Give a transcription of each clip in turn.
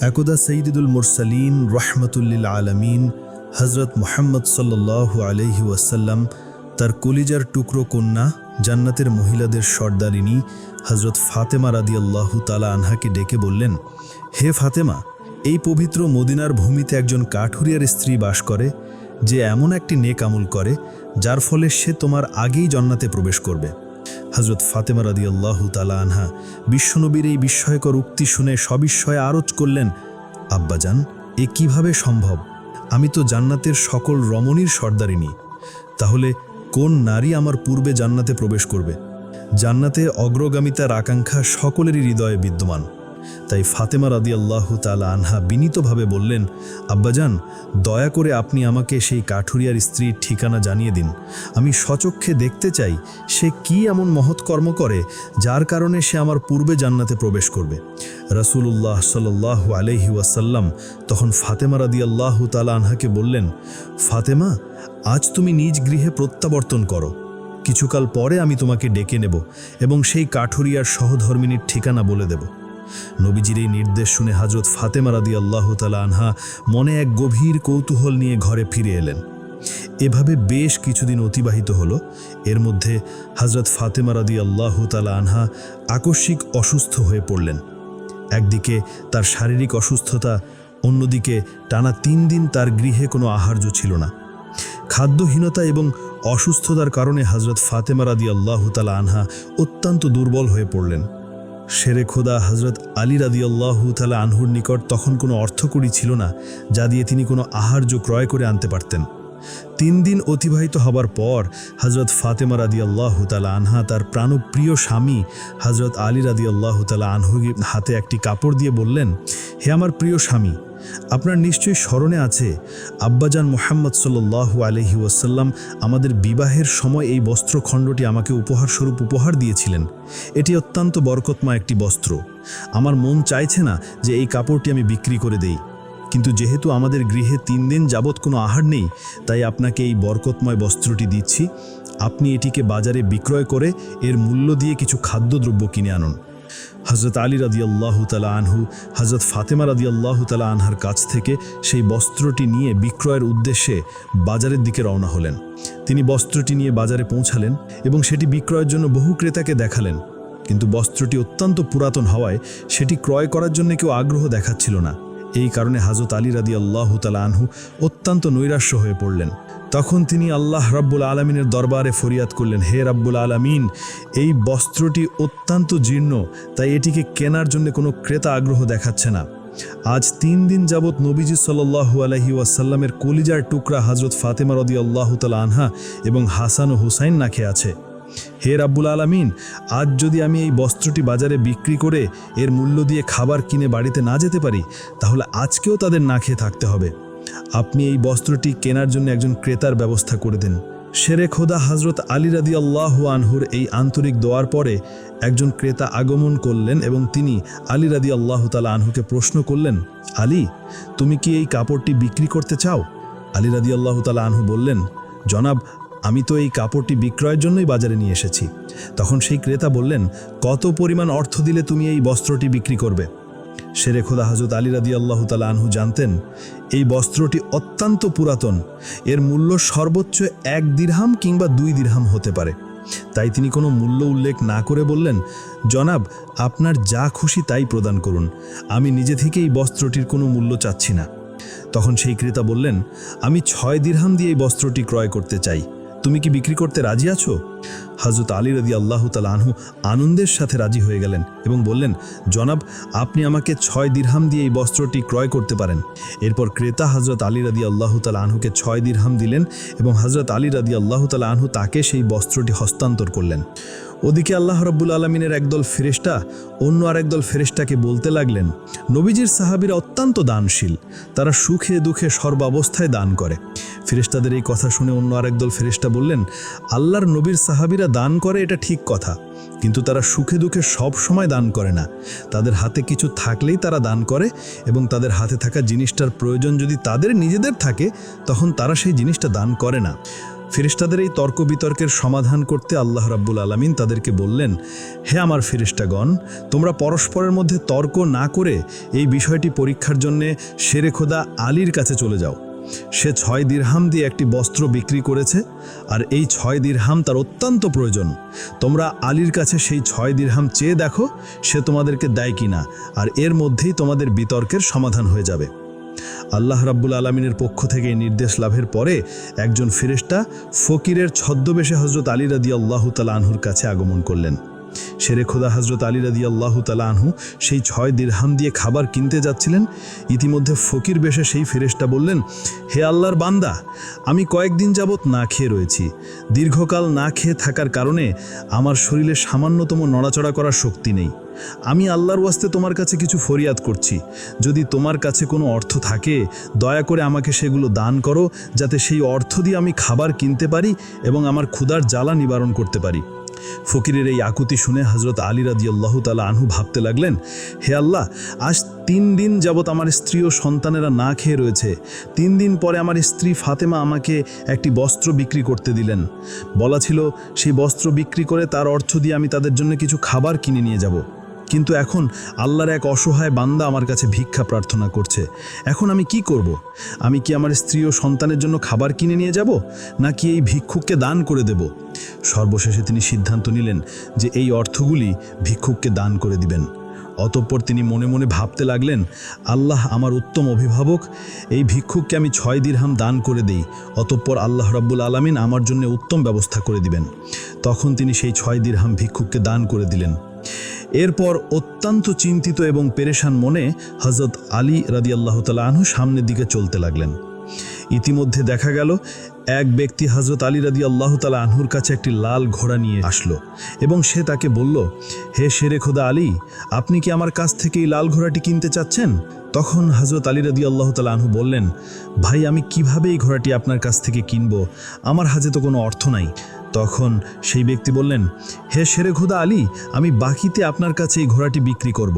একদা সঈদুল মুরসালিন রহমতুল্লিল আলমিন হজরত মোহাম্মদ সাল্লাল্লাহু আলহি ওয়াসাল্লাম, তার কলিজার টুকরো কন্যা, জান্নাতের মহিলাদের সর্দারিনী হজরত ফাতেমা রাদি আল্লাহু তালা আনহাকে ডেকে বললেন, হে ফাতেমা, এই পবিত্র মদিনার ভূমিতে একজন কাঠুরিয়ার স্ত্রী বাস করে, যে এমন একটি নেক আমল করে, যার ফলে সে তোমার আগেই জান্নাতে প্রবেশ করবে। হজরত ফাতেমা রাদি আল্লাহ তালা আনহা বিশ্বনবীর এই বিস্ময়কর উক্তি শুনে সবিস্ময়ে আরজ করলেন, আব্বাজান, এ কীভাবে সম্ভব? আমি তো জান্নাতের সকল রমণীর সর্দারিনী। তাহলে কোন নারী আমার পূর্বে জান্নাতে প্রবেশ করবে? জান্নাতে অগ্রগামিতার আকাঙ্ক্ষা সকলেরই হৃদয়ে বিদ্যমান। তাই ফাতেমা রাদি আল্লাহ তালা আনহা বিনীতভাবে বললেন, আব্বাজান, দয়া করে আপনি আমাকে সেই কাঠুরিয়ার স্ত্রীর ঠিকানা জানিয়ে দিন। আমি সচক্ষে দেখতে চাই সে কি এমন মহৎ কর্ম করে যার কারণে সে আমার পূর্বে জান্নাতে প্রবেশ করবে। রাসূলুল্লাহ সাল্লাহ আলহি ওয়াসাল্লাম তখন ফাতেমা রাদি আল্লাহ তালা আনহাকে বললেন, ফাতেমা, আজ তুমি নিজ গৃহে প্রত্যাবর্তন করো। কিছুকাল পরে আমি তোমাকে ডেকে নেব এবং সেই কাঠুরিয়ার সহধর্মিনীর ঠিকানা বলে দেব। নবীজির এই নির্দেশ শুনে হাজরত ফাতেমা রাদি আল্লাহ তালা আনহা মনে এক গভীর কৌতূহল নিয়ে ঘরে ফিরে এলেন। এভাবে বেশ কিছুদিন অতিবাহিত হলো। এর মধ্যে হজরত ফাতেমা রাদি আল্লাহ তালা আনহা আকস্মিক অসুস্থ হয়ে পড়লেন। একদিকে তার শারীরিক অসুস্থতা, অন্যদিকে টানা তিন দিন তার গৃহে কোনো আহার্য ছিল না। খাদ্যহীনতা এবং অসুস্থতার কারণে হজরত ফাতেমা রাদি আল্লাহ তালা আনহা অত্যন্ত দুর্বল হয়ে পড়লেন। শেরে খোদা হজরত আলী রাদি আল্লাহ তালা আনহুর নিকট তখন কোনো অর্থকড়ি ছিল না, যা দিয়ে তিনি কোনো আহার্য ক্রয় করে আনতে পারতেন। তিন দিন অতিবাহিত হবার পর হজরত ফাতেমা রাদি আল্লাহ তালা আনহা তার প্রাণপ্রিয় স্বামী হজরত আলী রাদি আল্লাহ তালা হাতে একটি কাপড় দিয়ে বললেন, হে আমার প্রিয় স্বামী, আপনার নিশ্চয়ই স্মরণে আছে আব্বাজান মোহাম্মদ সাল্লু আলহি ওয়াসাল্লাম আমাদের বিবাহের সময় এই বস্ত্রখণ্ডটি আমাকে উপহারস্বরূপ উপহার দিয়েছিলেন। এটি অত্যন্ত বরকতমা একটি বস্ত্র। আমার মন চাইছে না যে এই কাপড়টি আমি বিক্রি করে দেই। কিন্তু যেহেতু আমাদের গৃহে তিন দিন যাবৎ কোনো আহার নেই, তাই আপনাকে এই বরকতময় বস্ত্রটি দিচ্ছি। আপনি এটিকে বাজারে বিক্রয় করে এর মূল্য দিয়ে কিছু খাদ্যদ্রব্য কিনে আনুন। হজরত আলী রাদি আল্লাহ তালা আনহু হজরত ফাতেমা রাদি আল্লাহ তালা আনহার কাছ থেকে সেই বস্ত্রটি নিয়ে বিক্রয়ের উদ্দেশ্যে বাজারের দিকে রওনা হলেন। তিনি বস্ত্রটি নিয়ে বাজারে পৌঁছালেন এবং সেটি বিক্রয়ের জন্য বহু ক্রেতাকে দেখালেন। কিন্তু বস্ত্রটি অত্যন্ত পুরাতন হওয়ায় সেটি ক্রয় করার জন্য কেউ আগ্রহ দেখাচ্ছিল না। এই কারণে হাজরত আলী রাদি আল্লাহ আনহু অত্যন্ত নৈরাশ্য হয়ে পড়লেন। তখন তিনি আল্লাহ রাব্বুল আলমিনের দরবারে ফরিয়াদ করলেন, হে রাব্বুল আলমিন, এই বস্ত্রটি অত্যন্ত জীর্ণ, তাই এটিকে কেনার জন্য কোনো ক্রেতা আগ্রহ দেখাচ্ছে না। আজ তিন দিন যাবৎ নবীজি সাল্লু আলহি ওয়াসাল্লামের কলিজার টুকরা হজরত ফাতেমা রদি আল্লাহ তালা আনহা এবং হাসান ও হুসাইন না খেয়ে আছে। হে রাব্বুল আলমিন, আজ যদি আমি এই বস্ত্রটি বাজারে বিক্রি করে এর মূল্য দিয়ে খাবার কিনে বাড়িতে না যেতে পারি, তাহলে আজকেও তাদের না খেয়ে থাকতে হবে। আপনি এই বস্ত্রটি কেনার জন্য একজন ক্রেতার ব্যবস্থা করে দেন। শেরে খোদা হজরত আলী রাদি আল্লাহ আনহুর এই আন্তরিক দোয়ার পরে একজন ক্রেতা আগমন করলেন এবং তিনি আলী রাদি আল্লাহ তালা আনহুকে প্রশ্ন করলেন, আলী, তুমি কি এই কাপড়টি বিক্রি করতে চাও? আলী রাদি আল্লাহ তালা আনহু বললেন, জনাব আমি তো এই কাপড়টি বিক্রয়ের জন্যই বাজারে নিয়ে এসেছি। তখন সেই ক্রেতা বললেন, কত পরিমাণ অর্থ দিলে তুমি এই বস্ত্রটি বিক্রি করবে? শেরে খোদা হজরত আলী রাদি আল্লাহ তালা আনহু জানতেন, এই বস্ত্রটি অত্যন্ত পুরাতন। এর মূল্য সর্বোচ্চ এক দিরহাম কিংবা দুই দিরহাম হতে পারে। তাই তিনি কোনো মূল্য উল্লেখ না করে বললেন, জনাব, আপনার যা খুশি তাই প্রদান করুন। আমি নিজে থেকে এই বস্ত্রটির কোনো মূল্য চাচ্ছি না। তখন সেই ক্রেতা বললেন, আমি ছয় দিরহাম দিয়ে এই বস্ত্রটি ক্রয় করতে চাই। তুমি কি বিক্রি করতে রাজি আছো? হজরত আলী রদি আল্লাহ আনহু আনন্দের সাথে রাজি হয়ে গেলেন এবং বললেন, জনাব, আপনি আমাকে ছয় দিরহাম দিয়ে এই বস্ত্রটি ক্রয় করতে পারেন। এরপর ক্রেতা হজরত আলী রাদি আল্লাহ আনহুকে ছয় দিরহাম দিলেন এবং হজরত আলী রাদি আল্লাহ আনহু তাকে সেই বস্ত্রটি হস্তান্তর করলেন। ওদিকে আল্লাহ রব্বুল আলমিনের একদল ফেরেস্টা অন্য আরেকদল ফেরেস্টাকে বলতে লাগলেন, নবীজির সাহাবিরা অত্যন্ত দানশীল। তারা সুখে দুঃখে সর্বাবস্থায় দান করে। ফেরেস্তাদের এই কথা শুনে অন্য আরেকদল ফেরেস্টা বললেন, আল্লাহর নবীর সাহাবিরা দান করে এটা ঠিক কথা। কিন্তু তারা সুখে দুঃখে সব সময় দান করে না। তাদের হাতে কিছু থাকলেই তারা দান করে এবং তাদের হাতে থাকা জিনিসটার প্রয়োজন যদি তাদের নিজেদের থাকে, তখন তারা সেই জিনিসটা দান করে না। ফিরিস্তাদের এই তর্ক বিতর্কের সমাধান করতে আল্লাহ রাব্বুল আলামিন তাদেরকে বললেন, হে আমার ফিরিস্তাগণ তোমরা পরস্পরের মধ্যে তর্ক না করে এই বিষয়টি পরীক্ষার জন্যে শেরে খোদা আলীর কাছে চলে যাও। সে ছয় দিরহাম দিয়ে একটি বস্ত্র বিক্রি করেছে, আর এই ছয় দিরহাম তার অত্যন্ত প্রয়োজন। তোমরা আলীর কাছে সেই ছয় দিরহাম চেয়ে দেখো সে তোমাদেরকে দেয় কিনা, আর এর মধ্যেই তোমাদের বিতর্কের সমাধান হয়ে যাবে। আল্লাহ রাব্বুল আলমিনের পক্ষ থেকে এই নির্দেশ লাভের পরে একজন ফিরেস্তা ফকিরের ছদ্মবেশে হজরত আলী রাদি আল্লাহ তালা আনহুর কাছে আগমন করলেন। শেরে খোদা হজরত আলী রাদি আল্লাহ তালা আনহু সেই ছয় দিরহাম দিয়ে খাবার কিনতে যাচ্ছিলেন। ইতিমধ্যে ফকির বেশে সেই ফেরেশতা বললেন, হে আল্লাহর বান্দা, আমি কয়েকদিন যাবৎ না খেয়ে রয়েছি। দীর্ঘকাল না খেয়ে থাকার কারণে আমার শরীরে সামান্যতম নড়াচড়া করার শক্তি নেই। আমি আল্লাহর ওয়াস্তে তোমার কাছে কিছু ফরিয়াদ করছি। যদি তোমার কাছে কোনো অর্থ থাকে, দয়া করে আমাকে সেগুলো দান করো, যাতে সেই অর্থ দিয়ে আমি খাবার কিনতে পারি এবং আমার ক্ষুধার জ্বালা নিবারণ করতে পারি। ফকিরের এই আকুতি শুনে হজরত আলী রাদিয়াল্লাহ তালা আনহু ভাবতে লাগলেন, হে আল্লাহ, আজ তিন দিন যাবৎ আমার স্ত্রী ও সন্তানেরা না খেয়ে রয়েছে। তিন দিন পরে আমার স্ত্রী ফাতেমা আমাকে একটি বস্ত্র বিক্রি করতে দিলেন। বলা ছিল, সেই বস্ত্র বিক্রি করে তার অর্থ দিয়ে আমি তাদের জন্য কিছু খাবার কিনে নিয়ে যাব। কিন্তু এখন আল্লাহর এক অসহায় বান্দা আমার কাছে ভিক্ষা প্রার্থনা করছে। এখন আমি কি করব। আমি কি আমার স্ত্রী ও সন্তানের জন্য খাবার কিনে নিয়ে যাব, নাকি এই ভিক্ষুককে দান করে দেব? সর্বশেষে তিনি সিদ্ধান্ত নিলেন যে এই অর্থগুলি ভিক্ষুককে দান করে দিবেন। অতঃপর তিনি মনে মনে ভাবতে লাগলেন, আল্লাহ আমার উত্তম অভিভাবক, এই ভিক্ষুককে আমি ছয় দিরহাম দান করে দেই, অতঃপর আল্লাহ রাব্বুল আলামিন আমার জন্য উত্তম ব্যবস্থা করে দিবেন। তখন তিনি সেই ছয় দিরহাম ভিক্ষুককে দান করে দিলেন। এরপর অত্যন্ত চিন্তিত এবং পেরেশান মনে হজরত আলী রাদিয়াল্লাহ তালা আনহু সামনের দিকে চলতে লাগলেন। ইতিমধ্যে দেখা গেল, এক ব্যক্তি হজরত আলী রাদি আল্লাহ তালা আনহুর কাছে একটি লাল ঘোড়া নিয়ে আসলো এবং সে তাকে বলল, হে শেরে খোদা আলী, আপনি কি আমার কাছ থেকে এই লাল ঘোড়াটি কিনতে চাচ্ছেন? তখন হজরত আলী রাদি আল্লাহ তালা আনহু বললেন, ভাই, আমি কীভাবে এই ঘোড়াটি আপনার কাছ থেকে কিনব? আমার হাতে তো কোনো অর্থ নাই। তখন সেই ব্যক্তি বললেন, হে শেরে খোদা আলী, আমি বাকিতে আপনার কাছে এই ঘোড়াটি বিক্রি করব।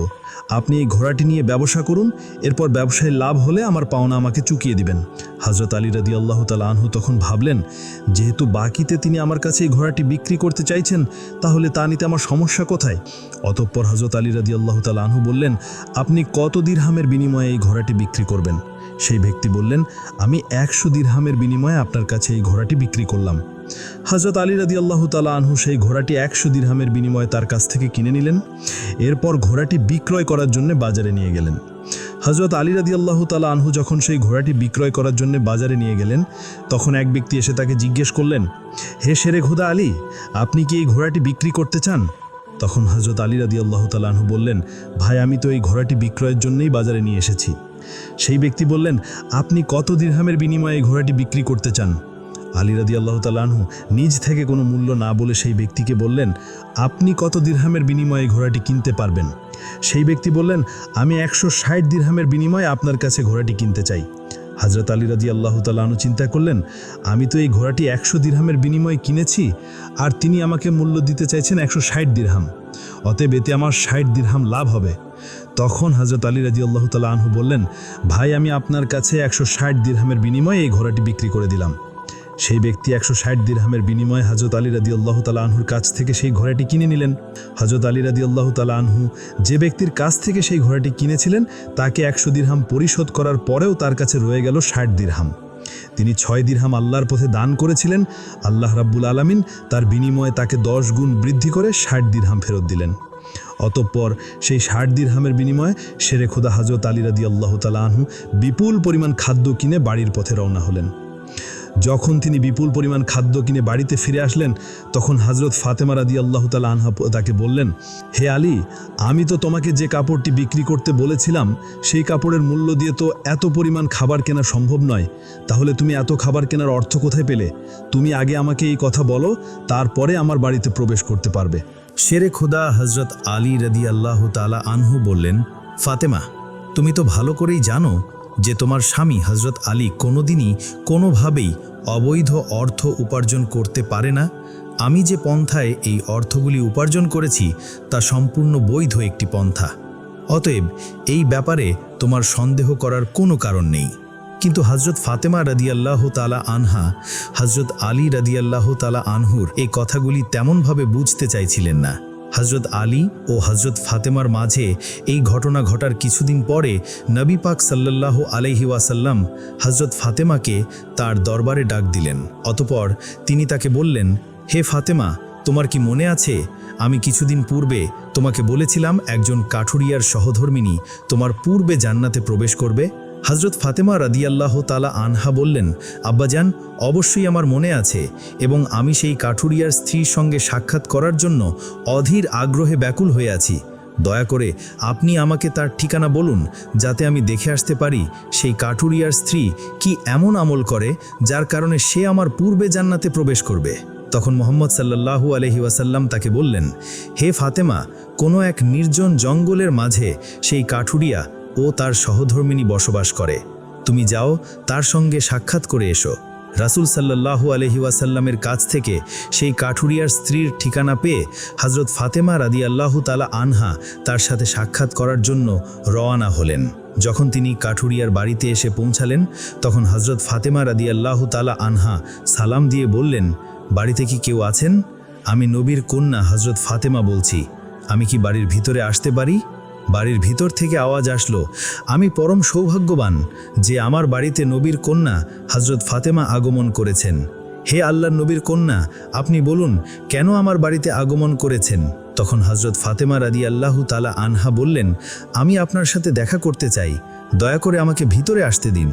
আপনি এই ঘোড়াটি নিয়ে ব্যবসা করুন, এরপর ব্যবসায় লাভ হলে আমার পাওনা আমাকে চুকিয়ে দিবেন। হজরত আলী রাদি আল্লাহ আনহু তখন ভাবলেন, যেহেতু বাকিতে তিনি আমার কাছে এই ঘোড়াটি বিক্রি করতে চাইছেন, তাহলে তা নিতে আমার সমস্যা কোথায়? অতঃপর হজরত আলী রাদি আল্লাহ আনহু বললেন, আপনি কত দিরহামের বিনিময়ে এই ঘোড়াটি বিক্রি করবেন? সেই ব্যক্তি বললেন, আমি একশো দিরহামের বিনিময়ে আপনার কাছে এই ঘোড়াটি বিক্রি করলাম। হজরত আলী রাদি আল্লাহ তালা আনহু সেই ঘোড়াটি একশো দিরহামের বিনিময়ে তার কাছ থেকে কিনে নিলেন। এরপর ঘোড়াটি বিক্রয় করার জন্য বাজারে নিয়ে গেলেন। হজরত আলী রাদি আল্লাহ তালা আনহু যখন সেই ঘোড়াটি বিক্রয় করার জন্য বাজারে নিয়ে গেলেন, তখন এক ব্যক্তি এসে তাকে জিজ্ঞেস করলেন, হে শেরে খোদা আলী, আপনি কি এই ঘোড়াটি বিক্রি করতে চান? তখন হজরত আলী রাদি আল্লাহ তালা আনহু বললেন, ভাই, আমি তো এই ঘোড়াটি বিক্রয়ের জন্যই বাজারে নিয়ে এসেছি। সেই ব্যক্তি বললেন, আপনি কত দিরহামের বিনিময়ে এই ঘোড়াটি বিক্রি করতে চান? আলী রাদি আল্লাহ তালাহু নিজ থেকে কোনো মূল্য না বলে সেই ব্যক্তিকে বললেন, আপনি কত দিরহামের বিনিময়ে ঘোড়াটি কিনতে পারবেন? সেই ব্যক্তি বললেন, আমি একশো ষাট দিরহামের বিনিময়ে আপনার কাছে ঘোড়াটি কিনতে চাই। হজরত আলী রাজি আল্লাহ তালাহনু চিন্তা করলেন, আমি তো এই ঘোড়াটি একশো দিরহামের বিনিময়ে কিনেছি, আর তিনি আমাকে মূল্য দিতে চাইছেন একশো ষাট দিরহাম। অতএব এতে আমার ষাট দিরহাম লাভ হবে। তখন হজরত আলী রাজি আল্লাহ তালা আনহু বললেন, ভাই, আমি আপনার কাছে একশো ষাট দিরহামের বিনিময়ে এই ঘোড়াটি বিক্রি করে দিলাম। সেই ব্যক্তি একশো ষাট দিরহামের বিনিময়ে হজরত আলী রাদি আল্লাহ তালা আনহুর কাছ থেকে সেই ঘোড়াটি কিনে নিলেন। হজরত আলী রাদি আল্লাহ তালা আনহু যে ব্যক্তির কাছ থেকে সেই ঘোড়াটি কিনেছিলেন, তাকে একশো দিরহাম পরিশোধ করার পরেও তার কাছে রয়ে গেল ষাট দিরহাম। তিনি ছয় দিরহাম আল্লাহর পথে দান করেছিলেন। আল্লাহ রাব্বুল আলামিন তার বিনিময়ে তাকে দশ গুণ বৃদ্ধি করে ষাট দিরহাম ফেরত দিলেন। অতঃপর সেই ষাট দিরহামের বিনিময়ে শেরে খোদা হজরত আলী রাদি আল্লাহ তালা আনহু বিপুল পরিমাণ খাদ্য কিনে বাড়ির পথে রওনা হলেন। যখন তিনি বিপুল পরিমাণ খাদ্য কিনে বাড়িতে ফিরে আসলেন, তখন হজরত ফাতেমা রাদি আল্লাহ তালা আনহা তাকে বললেন, হে আলী, আমি তো তোমাকে যে কাপড়টি বিক্রি করতে বলেছিলাম, সেই কাপড়ের মূল্য দিয়ে তো এত পরিমাণ খাবার কেনা সম্ভব নয়। তাহলে তুমি এত খাবার কেনার অর্থ কোথায় পেলে? তুমি আগে আমাকে এই কথা বলো, তারপরে আমার বাড়িতে প্রবেশ করতে পারবে। শেরে খোদা হজরত আলী রদি আল্লাহ তালা আনহু বললেন, ফাতেমা, তুমি তো ভালো করেই জানো যে তোমার স্বামী হজরত আলী কোনোদিনই কোনোভাবেই অবৈধ অর্থ উপার্জন করতে পারে না, আমি যে পন্থায় এই অর্থগুলি উপার্জন করেছি, তা সম্পূর্ণ বৈধ একটি পন্থা। অতএব এই ব্যাপারে তোমার সন্দেহ করার কোনো কারণ নেই। কিন্তু হজরত ফাতেমা রাদিয়াল্লাহ তালা আনহা হজরত আলী রাদিয়াল্লাহ তালা আনহুর এই কথাগুলি তেমনভাবে বুঝতে চাইছিলেন না। হজরত আলী ও হজরত ফাতেমার মাঝে এই ঘটনা ঘটার কিছুদিন পরে নবী পাক সাল্লাল্লাহ আলহি ওয়াসাল্লাম হজরত ফাতেমাকে তার দরবারে ডাক দিলেন। অতপর তিনি তাকে বললেন, হে ফাতেমা, তোমার কি মনে আছে? আমি কিছুদিন পূর্বে তোমাকে বলেছিলাম একজন কাঠুরিয়ার সহধর্মিনী তোমার পূর্বে জান্নাতে প্রবেশ করবে। হজরত ফাতেমা রাদিয়াল্লাহ তালা আনহা বললেন, আব্বাজান, অবশ্যই আমার মনে আছে এবং আমি সেই কাঠুরিয়ার স্ত্রীর সঙ্গে সাক্ষাৎ করার জন্য অধীর আগ্রহে ব্যাকুল হয়ে আছি। দয়া করে আপনি আমাকে তার ঠিকানা বলুন, যাতে আমি দেখে আসতে পারি সেই কাঠুরিয়ার স্ত্রী কি এমন আমল করে যার কারণে সে আমার পূর্বে জান্নাতে প্রবেশ করবে। তখন মোহাম্মদ সাল্লাল্লাহু আলহি ওয়াসাল্লাম তাকে বললেন, হে ফাতেমা, কোনো এক নির্জন জঙ্গলের মাঝে সেই কাঠুরিয়া ও তার সহধর্মিনী বসবাস করে। তুমি যাও, তার সঙ্গে সাক্ষাৎ করে এসো। রাসুল সাল্লাল্লাহু আলহি ওয়াসাল্লামের কাছ থেকে সেই কাঠুরিয়ার স্ত্রীর ঠিকানা পেয়ে হজরত ফাতেমা রাদি আল্লাহু তালা আনহা তার সাথে সাক্ষাৎ করার জন্য রওয়ানা হলেন। যখন তিনি কাঠুরিয়ার বাড়িতে এসে পৌঁছালেন, তখন হজরত ফাতেমা রাদি আল্লাহু তালা আনহা সালাম দিয়ে বললেন, বাড়িতে কি কেউ আছেন? আমি নবীর কন্যা হজরত ফাতেমা বলছি। আমি কি বাড়ির ভিতরে আসতে পারি? বাড়ির ভিতর থেকে আওয়াজ আসলো, আমি পরম সৌভাগ্যবান যে আমার বাড়িতে নবীর কন্যা হজরত ফাতেমা আগমন করেছেন। হে আল্লাহর নবীর কন্যা, আপনি বলুন, কেন আমার বাড়িতে আগমন করেছেন? তখন হজরত ফাতেমা রাদি আল্লাহু তালা আনহা বললেন, আমি আপনার সাথে দেখা করতে চাই, দয়া করে আমাকে ভিতরে আসতে দিন।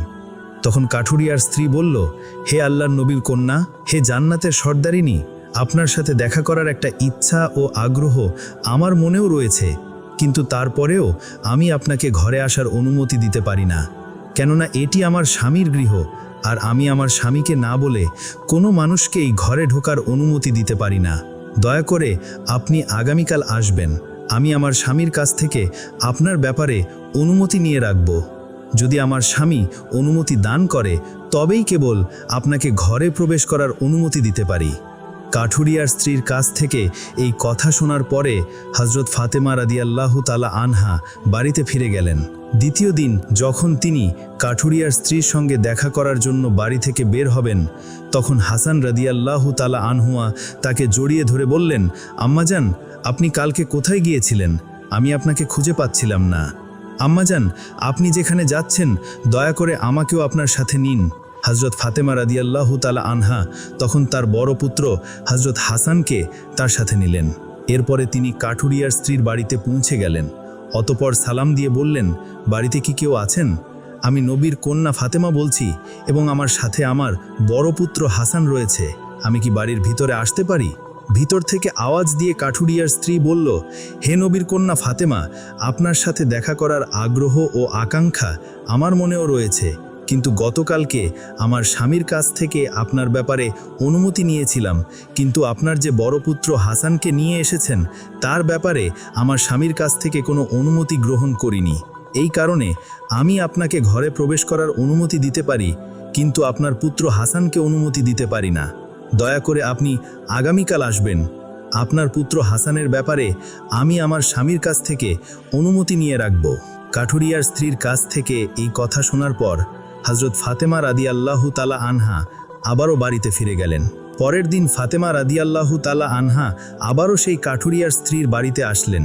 তখন কাঠুরিয়ার স্ত্রী বলল, হে আল্লাহর নবীর কন্যা, হে জান্নাতের সর্দারিনী, আপনার সাথে দেখা করার একটা ইচ্ছা ও আগ্রহ আমার মনেও রয়েছে। কিন্তু তারপরেও আমি আপনাকে ঘরে আসার অনুমতি দিতে পারি না। কেননা এটি আমার স্বামীর গৃহ, আর আমি আমার স্বামীকে না বলে কোনো মানুষকেই ঘরে ঢোকার অনুমতি দিতে পারি না। দয়া করে আপনি আগামীকাল আসবেন। আমি আমার স্বামীর কাছ থেকে আপনার ব্যাপারে অনুমতি নিয়ে রাখব। যদি আমার স্বামী অনুমতি দান করে, তবেই কেবল আপনাকে ঘরে প্রবেশ করার অনুমতি দিতে পারি। কাঠুরিয়ার স্ত্রীর কাছ থেকে এই কথা শোনার পরে হজরত ফাতেমা রাদিয়াল্লাহু তালা আনহা বাড়িতে ফিরে গেলেন। দ্বিতীয় দিন যখন তিনি কাঠুরিয়ার স্ত্রীর সঙ্গে দেখা করার জন্য বাড়ি থেকে বের হবেন, তখন হাসান রাদিয়াল্লাহু তালা আনহুয়া তাকে জড়িয়ে ধরে বললেন আম্মাজান আপনি কালকে কোথায় গিয়েছিলেন? আমি আপনাকে খুঁজে পাচ্ছিলাম না। আম্মাজান আপনি যেখানে যাচ্ছেন, দয়া করে আমাকেও আপনার সাথে নিন। হজরত ফাতেমা রাদিয়াল্লাহু তালা আনহা তখন তার বড় পুত্র হজরত হাসানকে তার সাথে নিলেন। এরপরে তিনি কাঠুরিয়ার স্ত্রীর বাড়িতে পৌঁছে গেলেন। অতপর সালাম দিয়ে বললেন, বাড়িতে কি কেউ আছেন? আমি নবীর কন্যা ফাতেমা বলছি এবং আমার সাথে আমার বড় পুত্র হাসান রয়েছে। আমি কি বাড়ির ভিতরে আসতে পারি? ভিতর থেকে আওয়াজ দিয়ে কাঠুরিয়ার স্ত্রী বলল, হে নবীর কন্যা ফাতেমা, আপনার সাথে দেখা করার আগ্রহ ও আকাঙ্ক্ষা আমার মনেও রয়েছে। কিন্তু গতকালকে আমার স্বামীর কাছ থেকে আপনার ব্যাপারে অনুমতি নিয়েছিলাম। কিন্তু আপনার যে বড় পুত্র হাসানকে নিয়ে এসেছেন, তার ব্যাপারে আমার স্বামীর কাছ থেকে কোনো অনুমতি গ্রহণ করিনি। এই কারণে আমি আপনাকে ঘরে প্রবেশ করার অনুমতি দিতে পারি, কিন্তু আপনার পুত্র হাসানকে অনুমতি দিতে পারি না। দয়া করে আপনি আগামীকাল আসবেন। আপনার পুত্র হাসানের ব্যাপারে আমি আমার স্বামীর কাছ থেকে অনুমতি নিয়ে রাখব। কাঠুরিয়ার স্ত্রীর কাছ থেকে এই কথা শোনার পর হজরত ফাতেমা রাদি আল্লাহু তালা আনহা আবারও বাড়িতে ফিরে গেলেন। পরের দিন ফাতেমা রাদি আল্লাহু তালা আনহা আবারও সেই কাঠুরিয়ার স্ত্রীর বাড়িতে আসলেন।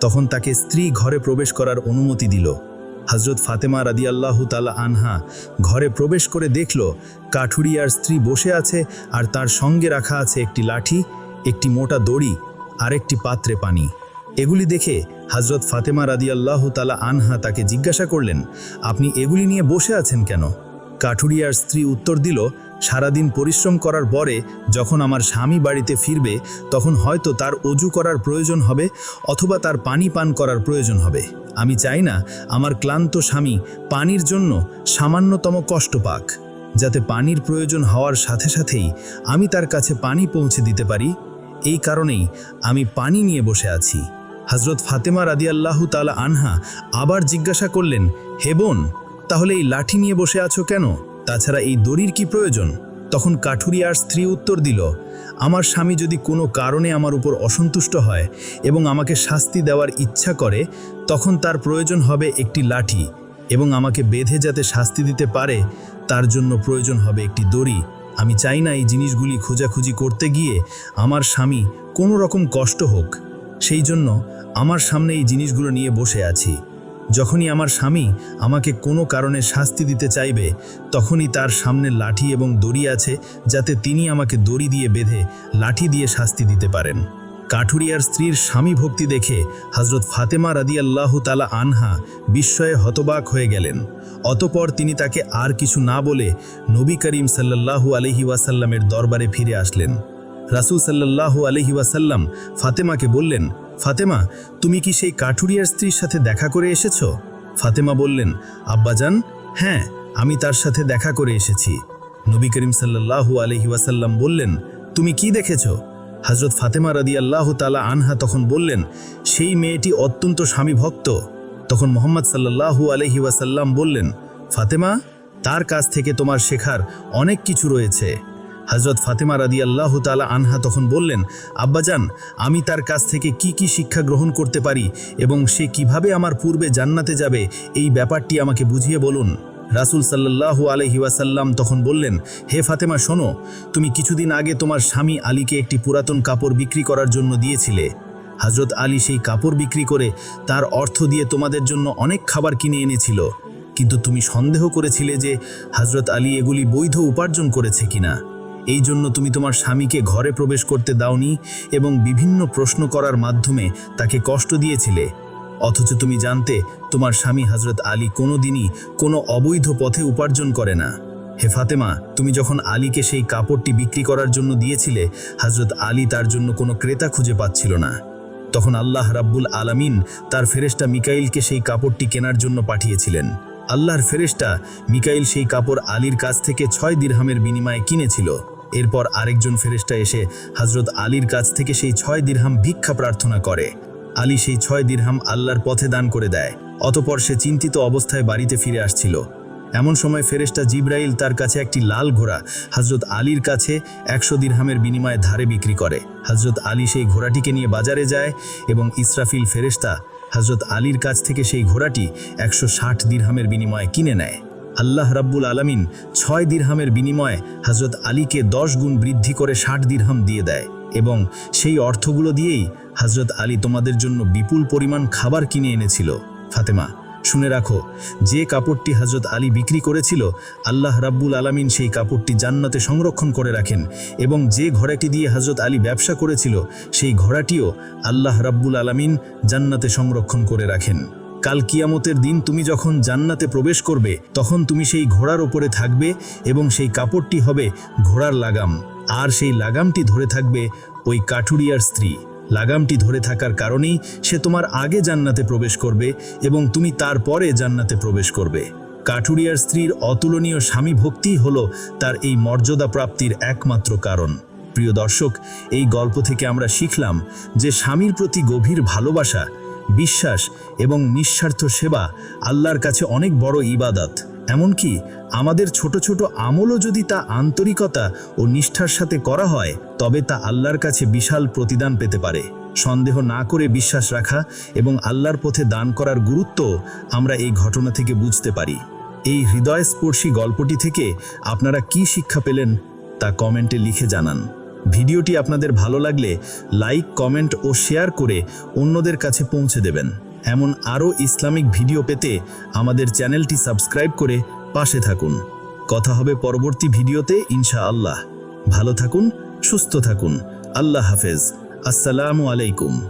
তখন তাকে স্ত্রী ঘরে প্রবেশ করার অনুমতি দিল। হজরত ফাতেমা রাদি আল্লাহু তালা আনহা ঘরে প্রবেশ করে দেখল, কাঠুরিয়ার স্ত্রী বসে আছে আর তার সঙ্গে রাখা আছে একটি লাঠি, একটি মোটা দড়ি আর একটি পাত্রে পানি। এগুলি দেখে হজরত ফাতেমা রাদি আল্লাহ তালা আনহা তাকে জিজ্ঞাসা করলেন, আপনি এগুলি নিয়ে বসে আছেন কেন? কাঠুরিয়ার স্ত্রী উত্তর দিল, সারাদিন পরিশ্রম করার পরে যখন আমার স্বামী বাড়িতে ফিরবে, তখন হয়তো তার অজু করার প্রয়োজন হবে অথবা তার পানি পান করার প্রয়োজন হবে। আমি চাই না আমার ক্লান্ত স্বামী পানির জন্য সামান্যতম কষ্ট পাক, যাতে পানির প্রয়োজন হওয়ার সাথে সাথেই আমি তার কাছে পানি পৌঁছে দিতে পারি। এই কারণেই আমি পানি নিয়ে বসে আছি। হজরত ফাতেমা রাদি আল্লাহ তালা আনহা আবার জিজ্ঞাসা করলেন, হে বোন, তাহলে এই লাঠি নিয়ে বসে আছো কেন? তাছাড়া এই দড়ির কি প্রয়োজন? তখন কাঠুরিয়ার স্ত্রী উত্তর দিল, আমার স্বামী যদি কোনো কারণে আমার উপর অসন্তুষ্ট হয় এবং আমাকে শাস্তি দেওয়ার ইচ্ছা করে, তখন তার প্রয়োজন হবে একটি লাঠি এবং আমাকে বেঁধে যাতে শাস্তি দিতে পারে, তার জন্য প্রয়োজন হবে একটি দড়ি। আমি চাই না এই জিনিসগুলি খোঁজাখুঁজি করতে গিয়ে আমার স্বামী কোনো রকম কষ্ট হোক। সেই জন্য আমার সামনে এই জিনিসগুলো নিয়ে বসে আছি। যখনই আমার স্বামী আমাকে কোনো কারণে শাস্তি দিতে চাইবে, তখনই তার সামনে লাঠি এবং দড়ি আছে যাতে তিনি আমাকে দড়ি দিয়ে বেঁধে লাঠি দিয়ে শাস্তি দিতে পারেন। কাঠুরিয়ার স্ত্রীর স্বামী ভক্তি দেখে হজরত ফাতেমা রাদিয়াল্লাহু তালা আনহা বিস্ময়ে হতবাক হয়ে গেলেন। অতপর তিনি তাকে আর কিছু না বলে নবী করিম সাল্লাল্লাহু আলহি ওয়াসাল্লামের দরবারে ফিরে আসলেন। রাসূল সাল্লাল্লাহু আলহি ওয়াসাল্লাম ফাতেমাকে বললেন, ফাতেমা, তুমি কি সেই কাঠুরিয়ার স্ত্রীর সাথে দেখা করে এসেছ? ফাতেমা বললেন, আব্বাজান হ্যাঁ আমি তার সাথে দেখা করে এসেছি। নবী করিম সাল্লাল্লাহু আলহি ওয়াসাল্লাম বললেন, তুমি কি দেখেছ? হজরত ফাতেমা রাদি আল্লাহ তালা আনহা তখন বললেন, সেই মেয়েটি অত্যন্ত স্বামী ভক্ত। তখন মোহাম্মদ সাল্লাল্লাহু আলহি ওয়াসাল্লাম বললেন, ফাতেমা, তার কাছ থেকে তোমার শেখার অনেক কিছু রয়েছে। হজরত ফাতেমা রাদি আল্লাহ তালা আনহা তখন বললেন আব্বাজান আমি তার কাছ থেকে কি কি শিক্ষা গ্রহণ করতে পারি এবং সে কীভাবে আমার পূর্বে জান্নাতে যাবে, এই ব্যাপারটি আমাকে বুঝিয়ে বলুন? রাসুল সাল্লাল্লাহু আলহি ওয়াসাল্লাম তখন বললেন, হে ফাতেমা, শোনো, তুমি কিছুদিন আগে তোমার স্বামী আলীকে একটি পুরাতন কাপড় বিক্রি করার জন্য দিয়েছিলে। হজরত আলী সেই কাপড় বিক্রি করে তার অর্থ দিয়ে তোমাদের জন্য অনেক খাবার কিনে এনেছিল। কিন্তু তুমি সন্দেহ করেছিলে যে হজরত আলী এগুলি বৈধ উপার্জন করেছে কিনা। এই জন্য তুমি তোমার স্বামীকে ঘরে প্রবেশ করতে দাওনি এবং বিভিন্ন প্রশ্ন করার মাধ্যমে তাকে কষ্ট দিয়েছিলে। অথচ তুমি জানতে তোমার স্বামী হজরত আলী কোনো দিনই কোনো অবৈধ পথে উপার্জন করে না। হে ফাতেমা, তুমি যখন আলীকে সেই কাপড়টি বিক্রি করার জন্য দিয়েছিলে হজরত আলী তার জন্য কোনো ক্রেতা খুঁজে পাচ্ছিল না। তখন আল্লাহ রাব্বুল আলামিন তার ফেরেশতা মিকাইলকে সেই কাপড়টি কেনার জন্য পাঠিয়েছিলেন। আল্লাহর ফেরেশতা মিকাইল সেই কাপড় আলীর কাছ থেকে ছয় দিরহামের বিনিময়ে কিনেছিল। এরপর আরেকজন ফেরেশতা এসে হজরত আলীর কাছ থেকে সেই ছয় দিরহাম ভিক্ষা প্রার্থনা করে। আলী সেই ছয় দিরহাম আল্লাহর পথে দান করে দেয়। অতপর সে চিন্তিত অবস্থায় বাড়িতে ফিরে আসছিল। এমন সময় ফেরেশতা জিব্রাইল তার কাছে একটি লাল ঘোড়া হজরত আলীর কাছে একশো দিরহামের বিনিময়ে ধারে বিক্রি করে। হজরত আলী সেই ঘোড়াটিকে নিয়ে বাজারে যায় এবং ইসরাফিল ফেরেশতা হজরত আলীর কাছ থেকে সেই ঘোড়াটি একশো ষাট দিরহামের বিনিময়ে কিনে নেয়। আল্লাহ রাব্বুল আলামিন ছয় দিরহামের বিনিময়ে হজরত আলীকে দশ গুণ বৃদ্ধি করে ষাট দিরহাম দিয়ে দেয় এবং সেই অর্থগুলো দিয়েই হজরত আলী তোমাদের জন্য বিপুল পরিমাণ খাবার কিনে এনেছিল। ফাতেমা, শুনে রাখো, যে কাপড়টি হজরত আলী বিক্রি করেছিল, আল্লাহ রাব্বুল আলামিন সেই কাপড়টি জান্নাতে সংরক্ষণ করে রাখেন এবং যে ঘোড়াটি দিয়ে হজরত আলী ব্যবসা করেছিল, সেই ঘোড়াটিও আল্লাহ রাব্বুল আলামিন জান্নাতে সংরক্ষণ করে রাখেন। কাল কিয়ামতের দিন তুমি যখন জান্নাতে প্রবেশ করবে, তখন তুমি সেই ঘোড়ার ওপরে থাকবে এবং সেই কাপড়টি হবে ঘোড়ার লাগাম। আর সেই লাগামটি ধরে থাকবে ওই কাঠুরিয়ার স্ত্রী। লাগামটি ধরে থাকার কারণেই সে তোমার আগে জান্নাতে প্রবেশ করবে এবং তুমি তারপরে জান্নাতে প্রবেশ করবে। কাঠুরিয়ার স্ত্রীর অতুলনীয় স্বামী ভক্তি হল তার এই মর্যাদা প্রাপ্তির একমাত্র কারণ। প্রিয় দর্শক, এই গল্প থেকে আমরা শিখলাম যে স্বামীর প্রতি গভীর ভালোবাসা বিশ্বাস এবং নিঃস্বার্থ সেবা আল্লাহর কাছে অনেক বড় ইবাদত। এমনকি আমাদের ছোট ছোট আমলও যদি তা আন্তরিকতা ও নিষ্ঠার সাথে করা হয়, তবে তা আল্লাহর কাছে বিশাল প্রতিদান পেতে পারে। সন্দেহ না করে বিশ্বাস রাখা এবং আল্লাহর পথে দান করার গুরুত্ব আমরা এই ঘটনা থেকে বুঝতে পারি। এই হৃদয়স্পর্শী গল্পটি থেকে আপনারা কি শিক্ষা পেলেন, তা কমেন্টে লিখে জানান। ভিডিওটি আপনাদের ভালো লাগলে লাইক, কমেন্ট ও শেয়ার করে অন্যদের কাছে পৌঁছে দেবেন। এমন আরও ইসলামিক ভিডিও পেতে আমাদের চ্যানেলটি সাবস্ক্রাইব করে পাশে থাকুন। কথা হবে পরবর্তী ভিডিওতে ইনশা আল্লাহ ভালো থাকুন, সুস্থ থাকুন। আল্লাহ হাফেজ। আসসালামু আলাইকুম।